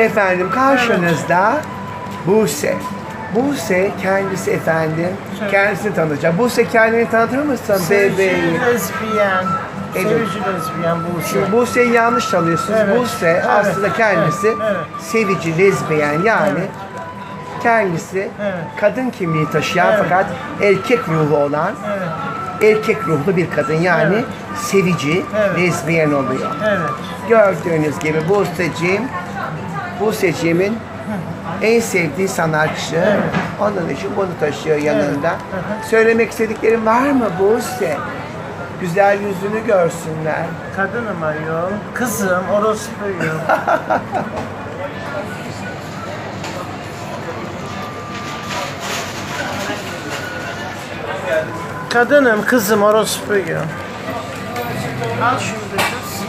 Efendim karşınızda Buse. Buse kendisi efendim. Söyle. Kendisini tanıtacak. Buse kendini tanıtır mısın bebeğim? Sevici lezbiyen. Evet. Sevici lezbiyen Buse. Şimdi Buse'yi yanlış tanıyorsunuz. Evet, Buse evet, aslında kendisi evet, evet. sevici, lezbiyen yani Evet. kendisi Evet. kadın kimliği taşıyan Evet. fakat erkek ruhu olan Evet. erkek ruhlu bir kadın yani Evet. sevici, Evet. lezbiyen oluyor. Evet. Gördüğünüz gibi Buse'ciğim, Buse'ciğimin en sevdiği sanatçı. Onun için bunu taşıyor yanında. Söylemek istediklerin var mı Buse? Güzel yüzünü görsünler. Kadınım ayol. Kızım, orospuyum. Kadınım, kızım, orospuyum. Al şunu da kız.